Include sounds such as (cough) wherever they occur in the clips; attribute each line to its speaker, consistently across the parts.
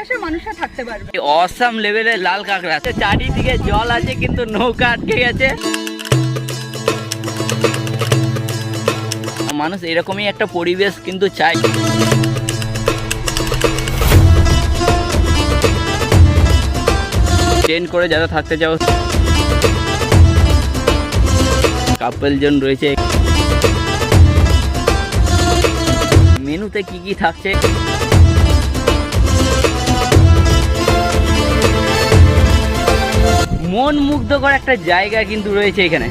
Speaker 1: পরিবেশে মানুষরা থাকতে পারবে।
Speaker 2: অসাম লেভেলের লাল কাঁকড়া। চারিদিকে জল আছে, কিন্তু নৌকা আটকে গেছে। মানুষ এরকমই একটা পরিবেশ কিন্তু চাই ট্রেন করে যারা থাকতে চাও। কাপল জন রয়েছে। মেনুতে কি কি থাকছে? মন মুগ্ধকর একটা জায়গা কিন্তু রয়েছে এখানে।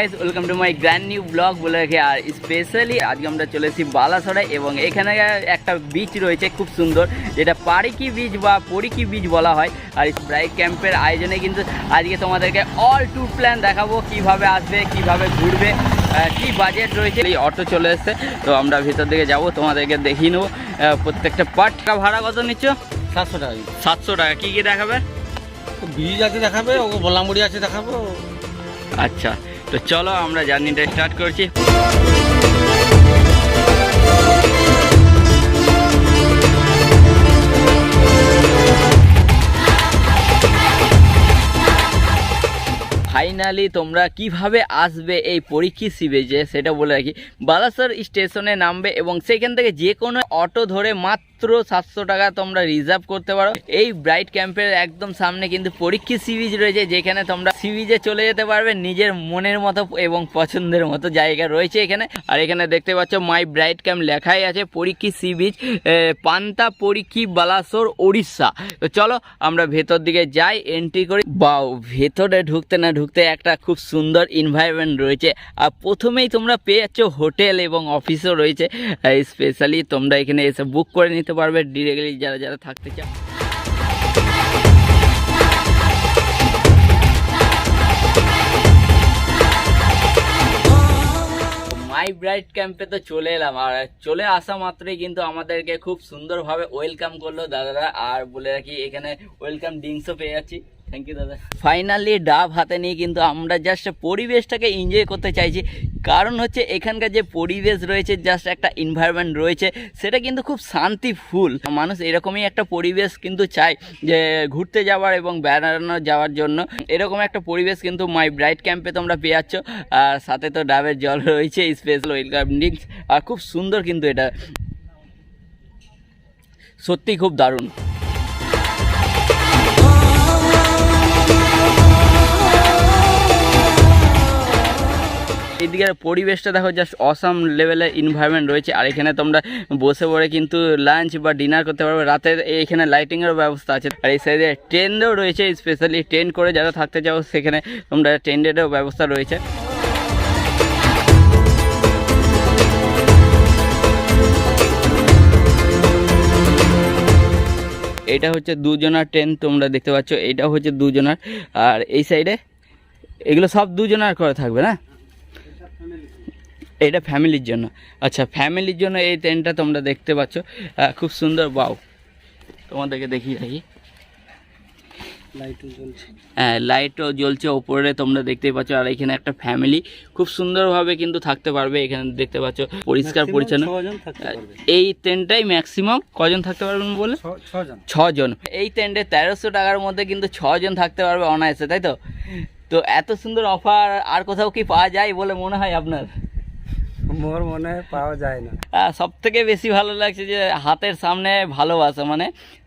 Speaker 2: Guys welcome to my grand new blog বলে রাখি আর স্পেশালি আজকে আমরা চলে এসেছি বালাসড়ায় এবং এখানে একটা বিচ রয়েছে খুব সুন্দর যেটা পারিকি বিচ বা পরিকি বিচ বলা হয়। আর ব্রাইট ক্যাম্পের আয়োজনে কিন্তু আজকে তোমাদেরকে অল ট্যুর প্ল্যান দেখাবো কীভাবে আসবে কীভাবে ঘুরবে কি বাজেট রয়েছে। এই অটো চলে এসছে তো আমরা ভিতর দিকে যাব তোমাদেরকে দেখিয়ে নেব। প্রত্যেকটা পার্টটা ভাড়া কত নিচ্ছ?
Speaker 3: সাতশো টাকা
Speaker 2: সাতশো টাকা কী কী দেখাবে?
Speaker 3: ব্রিজ আছে দেখাবে ও বলামুড়ি আছে দেখাবো।
Speaker 2: আচ্ছা তো চলো আমরা জার্নিটা স্টার্ট করছি। ফাইনালি তোমরা কীভাবে আসবে এই পরীক্ষী সিবেজে সেটা বলে রাখি। বালাসর স্টেশনে নামবে এবং সেখান থেকে যে কোনো অটো ধরে মাত্র সাতশো টাকা তোমরা রিজার্ভ করতে পারো। এই ব্রাইট ক্যাম্পের একদম সামনে কিন্তু পরীক্ষী সিবিজ রয়েছে, যেখানে তোমরা সিবিজে চলে যেতে পারবে, নিজের মনের মতো এবং পছন্দের মতো জায়গা রয়েছে এখানে। আর এখানে দেখতে পাচ্ছ মাই ব্রাইট ক্যাম্প লেখাই আছে, পরীক্ষী সি বিচ পান্তা পরীক্ষী বালাসোর উড়িষ্যা তো চলো, আমরা ভেতর দিকে যাই এন্ট্রি করি। বাও, ভেতরে ঢুকতে না ঢুকতে একটা খুব সুন্দর এনভায়রনমেন্ট রয়েছে। আর প্রথমেই তোমরা পেয়ে যাচ্ছ হোটেল এবং অফিসও রয়েছে। স্পেশালি তোমরা এখানে এসে বুক করে নিতে পারবে ডিরেক্টলি যারা যারা থাকতে চাও মাই ব্রাইট ক্যাম্পে তো চলে এলাম, আর চলে আসা মাত্রই কিন্তু আমাদেরকে খুব সুন্দরভাবে ওয়েলকাম করল দাদারা, আর বলে রাখি এখানে ওয়েলকাম ড্রিঙ্কসও পেয়ে যাচ্ছি। থ্যাংক ইউ দাদা। ফাইনালি ডাব হাতে নিয়ে কিন্তু আমরা জাস্ট পরিবেশটাকে এনজয় করতে চাইছি। কারণ হচ্ছে এখানকার যে পরিবেশ রয়েছে জাস্ট একটা এনভায়রনমেন্ট রয়েছে, সেটা কিন্তু খুব শান্তিফুল। মানুষ এরকমই একটা পরিবেশ কিন্তু চায় যে ঘুরতে যাওয়ার এবং বেড়ানো যাওয়ার জন্য। এরকম একটা পরিবেশ কিন্তু মাই ব্রাইট ক্যাম্পে তোমরা পেয়ে যাচ্ছ। আর সাথে তো ডাবের জল রয়েছে স্পেশাল ওয়েলকাম ড্রিঙ্কস আর খুব সুন্দর কিন্তু এটা। সত্যি খুব দারুণ। এইদিকে পরিবেশটা দেখো জাস্ট অসাম লেভেলের এনভায়রনমেন্ট রয়েছে। আর এখানে তোমরা বসে পড়ে কিন্তু লাঞ্চ বা ডিনার করতে পারবে। রাতে এখানে লাইটিংয়ের ব্যবস্থা আছে। আর এই সাইডে ট্রেনও রয়েছে স্পেশালি ট্রেন করে যারা থাকতে চাও, সেখানে তোমরা ট্রেনেরও ব্যবস্থা রয়েছে। এটা হচ্ছে দুজনার ট্রেন তোমরা দেখতে পাচ্ছ এটা হচ্ছে দুজনার। আর এই সাইডে এগুলো সব দুজনার করে থাকবে না? এটা ফ্যামিলির জন্য। আচ্ছা ফ্যামিলির জন্য এই ট্রেনটা তোমরা দেখতে পাচ্ছ। খুব সুন্দর বাউ তোমাদেরকে দেখিয়ে রাখি। হ্যাঁ লাইটও জ্বলছে ওপরে তোমরা দেখতেই পাচ্ছ। আর এখানে একটা ফ্যামিলি। খুব সুন্দরভাবে কিন্তু থাকতে পারবে এখানে দেখতে পাচ্ছ। পরিষ্কার পরিচ্ছন্ন। এই ট্রেনটাই ম্যাক্সিমাম কজন থাকতে পারবেন বলে?
Speaker 3: ছজন।
Speaker 2: এই ট্রেন্ডে তেরোশো টাকার মধ্যে কিন্তু ছজন থাকতে পারবে অনায়াসে তাই তো? তো এত সুন্দর অফার আর কোথাও কি পাওয়া যায় বলে মনে হয় আপনার?
Speaker 3: মোর মনে পাওয়া যায় না।
Speaker 2: সব থেকে বেশি ভালো লাগছে যে হাতের সামনে ভালোবাসা মানে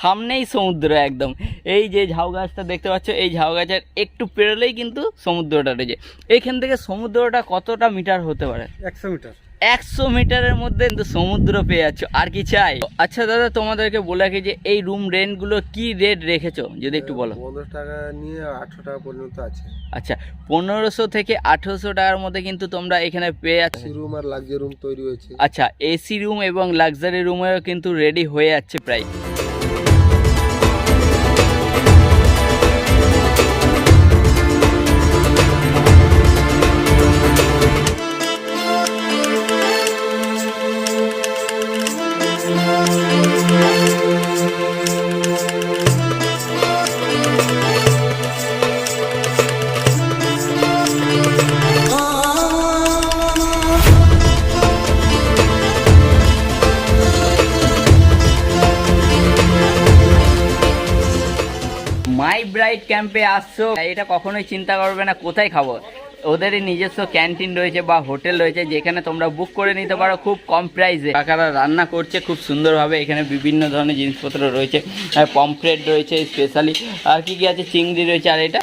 Speaker 2: সামনেই সমুদ্র একদম। এই যে ঝাউ গাছটা দেখতে পাচ্ছ এই ঝাউ গাছের একটু পেরোলেই কিন্তু সমুদ্রটা রয়েছে এইখান থেকে সমুদ্রটা কতটা মিটার হতে পারে?
Speaker 3: একশো মিটার।
Speaker 2: একশো মিটারের মধ্যে কিন্তু সমুদ্র পেয়ে যাচ্ছ। আর কি চাই? আচ্ছা দাদা তোমাদেরকে বলে রাখি যে এই রুম রেন্টগুলো কি রেট রেখেছো? যদি একটু বলো।
Speaker 3: পনেরো টাকা নিয়ে আটশো টাকা পর্যন্ত আছে।
Speaker 2: আচ্ছা পনেরোশো থেকে আঠেরোশো টাকার মধ্যে কিন্তু তোমরা এখানে পেয়ে যাচ্ছ।
Speaker 3: রুম আর লাক্সারি রুম তৈরি হয়েছে।
Speaker 2: আচ্ছা এসি রুম এবং লাক্সারি রুমেরও কিন্তু রেডি হয়ে যাচ্ছে প্রায়। মাই ব্রাইট ক্যাম্পে আসছো। এটা কখনোই চিন্তা করবে না, কোথায় খাব? ওদেরই নিজস্ব ক্যান্টিন রয়েছে বা হোটেল রয়েছে, যেখানে তোমরা বুক করে নিতে পারো খুব কম প্রাইসে কাকারা রান্না করছে খুব সুন্দরভাবে, এখানে বিভিন্ন ধরনের জিনিসপত্র রয়েছে পমফ্রেট রয়েছে স্পেশালি আর কি কি আছে? চিংড়ি রয়েছে, আর এটা?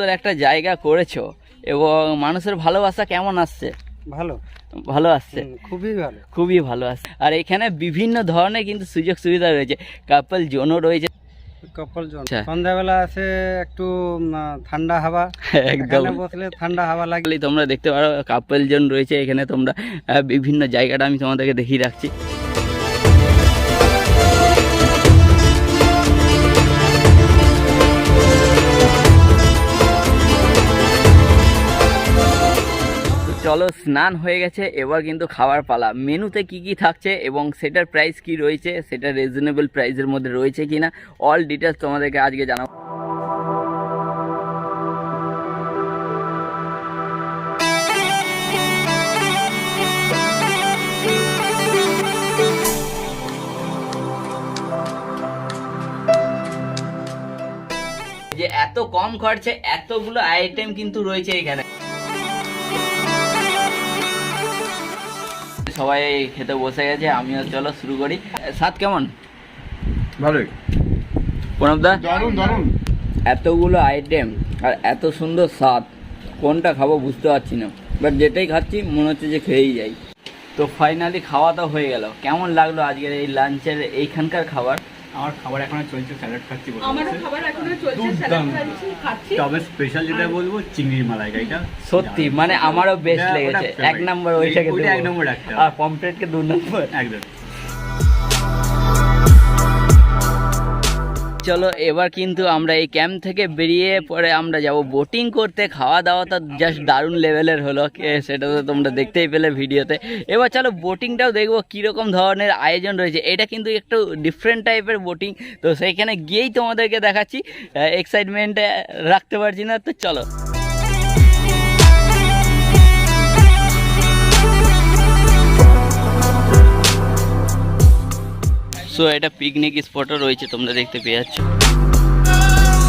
Speaker 2: সুন্দর একটা জায়গা করেছ এবং মানুষের ভালোবাসা কেমন আসছে?
Speaker 1: ভালো।
Speaker 2: ভালো আসছে?
Speaker 1: খুবই ভালো।
Speaker 2: খুবই ভালো আসছে। আর এখানে বিভিন্ন ধরনের কিন্তু সুযোগ সুবিধা রয়েছে। কাপল জোনও রয়েছে।
Speaker 1: কপাল জন।
Speaker 2: আচ্ছা।
Speaker 1: সন্ধ্যাবেলা আছে একটু ঠান্ডা হাওয়া। (laughs)
Speaker 2: একদম।
Speaker 1: বসলে ঠান্ডা হাওয়া লাগে।
Speaker 2: লাগলে তোমরা দেখতে পারো কাপল জোন রয়েছে। এখানে তোমরা বিভিন্ন জায়গাটা আমি তোমাদেরকে দেখিয়ে রাখছি। চলো, স্নান হয়ে গেছে, এবার কিন্তু খাবার পালা। মেনুতে কি কি থাকছে এবং সেটার প্রাইস কি রয়েছে, সেটা রিজনেবল প্রাইসের মধ্যে রয়েছে কিনা অল ডিটেলস তোমাদেরকে আজকে জানাব। যে এত কম খরচে এতগুলো আইটেম কিন্তু রয়েছে এখানে। সবাই খেতে বসে গেছে আমিও চলো শুরু করি। স্বাদ কেমন?
Speaker 3: ভালোই।
Speaker 2: প্রণবদা
Speaker 3: দারুণ দারুণ
Speaker 2: এতগুলো আইটেম আর এত সুন্দর স্বাদ কোনটা খাব বুঝতে পারছি না। বাট যেটাই খাচ্ছি মনে হচ্ছে যে খেয়েই যাই। তো ফাইনালি খাওয়া তো হয়ে গেল। কেমন লাগল আজকের এই লাঞ্চের এইখানকার খাবার?
Speaker 4: আমার খাবার এখনও চলছে স্যালাড খাচ্ছি বলে
Speaker 5: আমারও খাবার এখনও চলছে স্যালাড খাচ্ছি খাচ্ছি।
Speaker 4: তবে স্পেশাল যেটা বলব চিংড়ির মালাইকারিটা
Speaker 2: সত্যি মানে আমারও বেস্ট লেগেছে। এক নম্বর ওইটাকে
Speaker 4: ওইটা। এক নম্বর রাখতে।
Speaker 2: আর পমফ্রেটকে দু নম্বর
Speaker 4: একদম।
Speaker 2: চলো, এবার কিন্তু আমরা এই ক্যাম্প থেকে বেরিয়ে পরে আমরা যাব বোটিং করতে। খাওয়া দাওয়া তো জাস্ট দারুণ লেভেলের হলো সেটা তো তোমরা দেখতেই পেলে ভিডিওতে। এবার চলো, বোটিংটাও দেখব কীরকম ধরনের আয়োজন রয়েছে। এটা কিন্তু একটু ডিফারেন্ট টাইপের বোটিং, তো সেইখানে গিয়েই তোমাদেরকে দেখাচ্ছি। এক্সাইটমেন্টে রাখতে পারছি না, তো চলো। সো এটা পিকনিক স্পটও রয়েছে তোমরা দেখতে পেয়ে যাচ্ছ।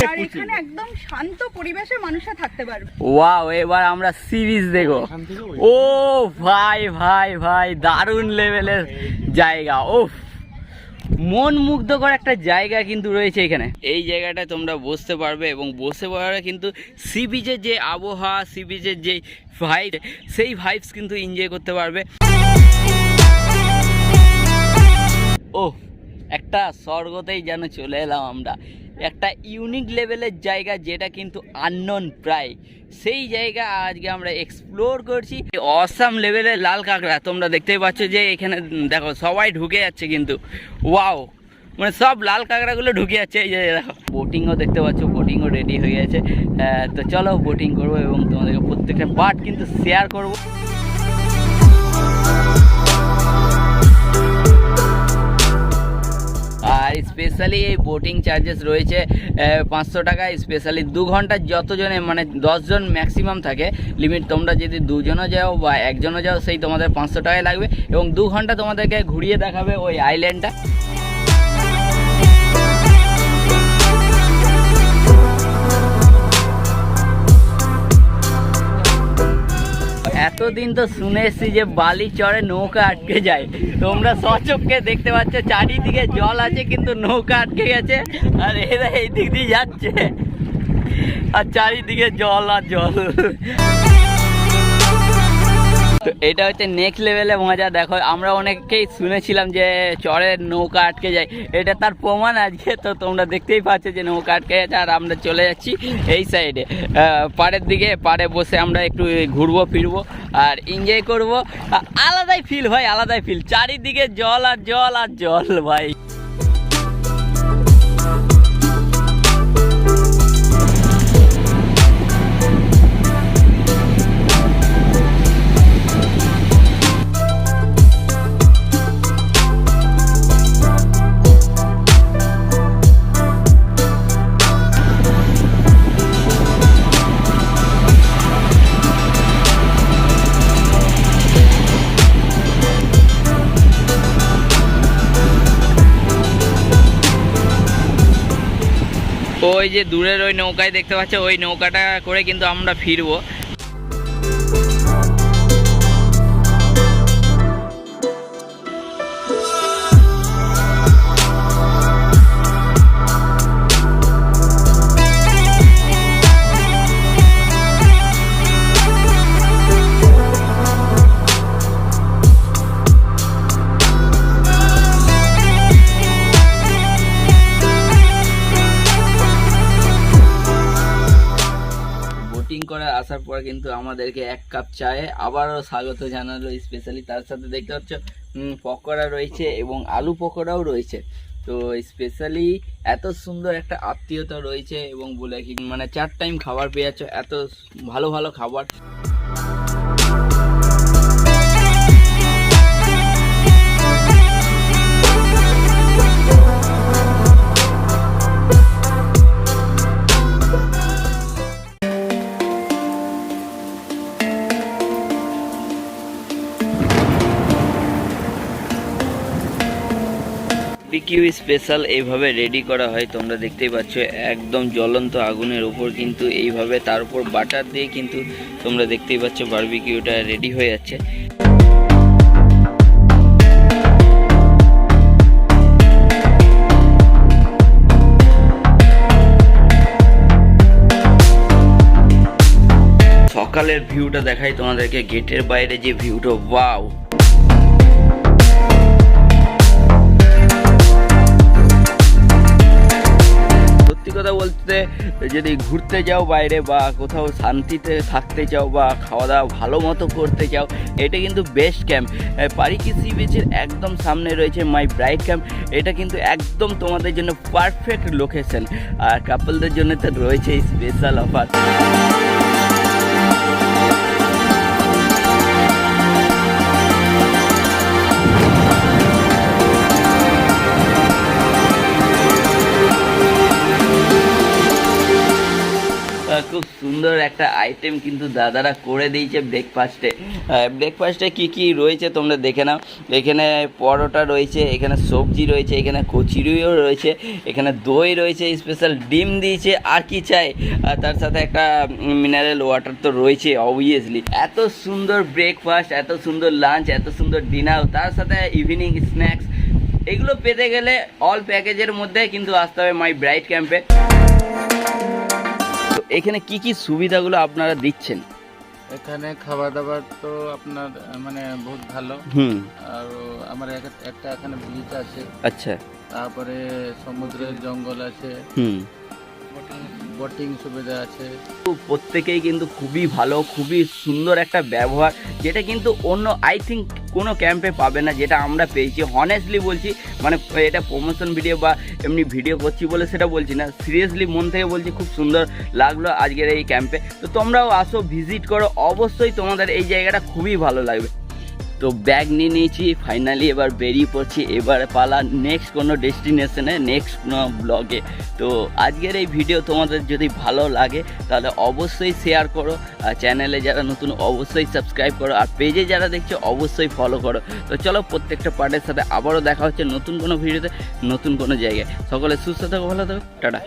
Speaker 5: আর এখানে একদম শান্ত পরিবেশে মানুষরা থাকতে পারবে।
Speaker 2: ওয়াও এবার আমরা সিরিজ দেখো ও ভাই ভাই ভাই দারুণ লেভেলের জায়গা মন মুগ্ধকর একটা জায়গা কিন্তু রয়েছে এখানে। এই জায়গাটায় তোমরা বসতে পারবে এবং বসে পড়ারে কিন্তু সি বিচের যে আবহাওয়া সি বিচের যে ভাইব সেই ভাইবস কিন্তু এনজয় করতে পারবে। ও একটা স্বর্গতেই যেন চলে এলাম আমরা। একটা ইউনিক লেভেলের জায়গা যেটা কিন্তু আননোন প্রায়। সেই জায়গা আজকে আমরা এক্সপ্লোর করছি। অসাম লেভেলের লাল কাঁকড়া, তোমরা দেখতেই পাচ্ছ যে এখানে, দেখো, সবাই ঢুকে যাচ্ছে কিন্তু। ওয়াও মানে সব লাল কাঁকড়াগুলো ঢুকে যাচ্ছে, এই যে দেখো। বোটিংও দেখতে পাচ্ছ বোটিংও রেডি হয়ে গেছে। তো চলো বোটিং করব এবং তোমাদেরকে প্রত্যেকটা পার্ট কিন্তু শেয়ার করব। স্পেশালি এই বোটিং চার্জেস রয়েছে পাঁচশো টাকা স্পেশালি দু ঘণ্টা যতজনে মানে দশজন ম্যাক্সিমাম থাকে লিমিট তোমরা যদি দুজনও যাও বা একজনও যাও, সেই তোমাদের পাঁচশো টাকায় লাগবে এবং দু ঘণ্টা তোমাদেরকে ঘুরিয়ে দেখাবে ওই আইল্যান্ডটা এতদিন তো শুনে এসছি যে বালি চড়ে নৌকা আটকে যায়। তোমরা সচক্ষে দেখতে পাচ্ছ, চারিদিকে জল আছে কিন্তু নৌকা আটকে গেছে, আর এরা এই দিক দিয়ে যাচ্ছে। আর চারিদিকে জল আর জল। তো এটা হচ্ছে নেক্সট লেভেলে মজা। দেখো, আমরা অনেকেই শুনেছিলাম যে চরের নৌকা আটকে যায়। এটা তার প্রমাণ আজকে, তো তোমরা দেখতেই পাচ্ছ যে নৌকা আটকে যাচ্ছে আর আমরা চলে যাচ্ছি এই সাইডে পাড়ের দিকে, পাড়ে বসে আমরা একটু ঘুরবো, ফিরবো আর এনজয় করব। আলাদাই ফিল ভাই, আলাদাই ফিল চারিদিকে জল আর জল আর জল, ভাই। ওই যে দূরের ওই নৌকায় দেখতে পাচ্ছ ওই নৌকাটা করে কিন্তু আমরা ফিরবো। কিন্তু আমাদেরকে এক কাপ চায়ে আবারও স্বাগত জানালো স্পেশালি তার সাথে দেখতে পাচ্ছ পকোড়া রয়েছে এবং আলু পকোড়াও রয়েছে। তো স্পেশালি এত সুন্দর একটা আত্মীয়তা রয়েছে এবং বলে কি মানে চার টাইম খাবার পেয়ে যাচ্ছ এত ভালো ভালো খাবার। বিকিউ স্পেশাল এইভাবে রেডি করা হয়, তোমরা দেখতেই পাচ্ছ, একদম জ্বলন্ত আগুনের উপর কিন্তু এইভাবে তার উপর বাটার দিয়ে কিন্তু তোমরা দেখতেই পাচ্ছ বারবিকিউটা রেডি হয়ে যাচ্ছে। সকালের ভিউটা দেখাই তোমাদেরকে গেটের বাইরে যে ভিউটা ওয়াও সত্যি কথা বলতে, যদি ঘুরতে যাও বাইরে বা কোথাও শান্তিতে থাকতে চাও বা খাওয়া দাওয়া ভালো মতো করতে চাও এটা কিন্তু বেস্ট ক্যাম্প পারিকি সি বিচের একদম সামনে রয়েছে মাই ব্রাইট ক্যাম্প এটা কিন্তু একদম তোমাদের জন্য পারফেক্ট লোকেশন আর কাপলদের জন্য তো রয়েছে স্পেশাল অফার একটা আইটেম কিন্তু দাদারা করে দিয়েছে ব্রেকফাস্টে ব্রেকফাস্টে কি কি রয়েছে তোমরা দেখে নাও। এখানে পরোটা রয়েছে, এখানে সবজি রয়েছে, এখানে কচুরিও রয়েছে, এখানে দই রয়েছে স্পেশাল ডিম দিয়েছে, আর কি চাই? তার সাথে একটা মিনারেল ওয়াটার তো রয়েছে অবভিয়াসলি এত সুন্দর ব্রেকফাস্ট এত সুন্দর লাঞ্চ এত সুন্দর ডিনার তার সাথে ইভিনিং স্ন্যাক্স এগুলো পেতে গেলে অল প্যাকেজের মধ্যে কিন্তু আসতে হবে মাই ব্রাইট ক্যাম্পে এখানে কি কি সুবিধাগুলো আপনারা দিচ্ছেন?
Speaker 6: এখানে খাবার দাবার তো আপনার মানে বহুত ভালো।
Speaker 2: হুম।
Speaker 6: আর আমার এক- একটা এখানে বিচ আছে।
Speaker 2: আচ্ছা।
Speaker 6: তারপরে সমুদ্রের জঙ্গল আছে।
Speaker 2: হুম।
Speaker 6: বোটিং সুবিধা আছে।
Speaker 2: প্রত্যেকেই কিন্তু খুবই ভালো, খুবই সুন্দর একটা ব্যবহার, যেটা কিন্তু অন্য আই থিঙ্ক কোনো ক্যাম্পে পাবে না, যেটা আমরা পেয়েছি। হনেস্টলি বলছি মানে এটা প্রমোশন ভিডিও বা এমনি ভিডিও করছি বলে সেটা বলছি না। সিরিয়াসলি মন থেকে বলছি খুব সুন্দর লাগল আজকের এই ক্যাম্পে তো তোমরাও আসো ভিজিট করো, অবশ্যই তোমাদের এই জায়গাটা খুবই ভালো লাগবে। তো ব্যাগ নিয়ে নিয়েছি ফাইনালি এবার বেরিয়ে পড়ছি, এবার পালা নেক্সট কোনো ডেস্টিনেশনে নেক্সট কোনো ব্লগে তো আজকের এই ভিডিও তোমাদের যদি ভালো লাগে, তাহলে অবশ্যই শেয়ার করো, আর চ্যানেলে যারা নতুন, অবশ্যই সাবস্ক্রাইব করো, আর পেজে যারা দেখছ, অবশ্যই ফলো করো। তো চলো প্রত্যেকটা পার্টের সাথে আবারও দেখা হচ্ছে নতুন কোনো ভিডিওতে নতুন কোনো জায়গায়। সকলে সুস্থ থাকো, ভালো থাকো, টাটা।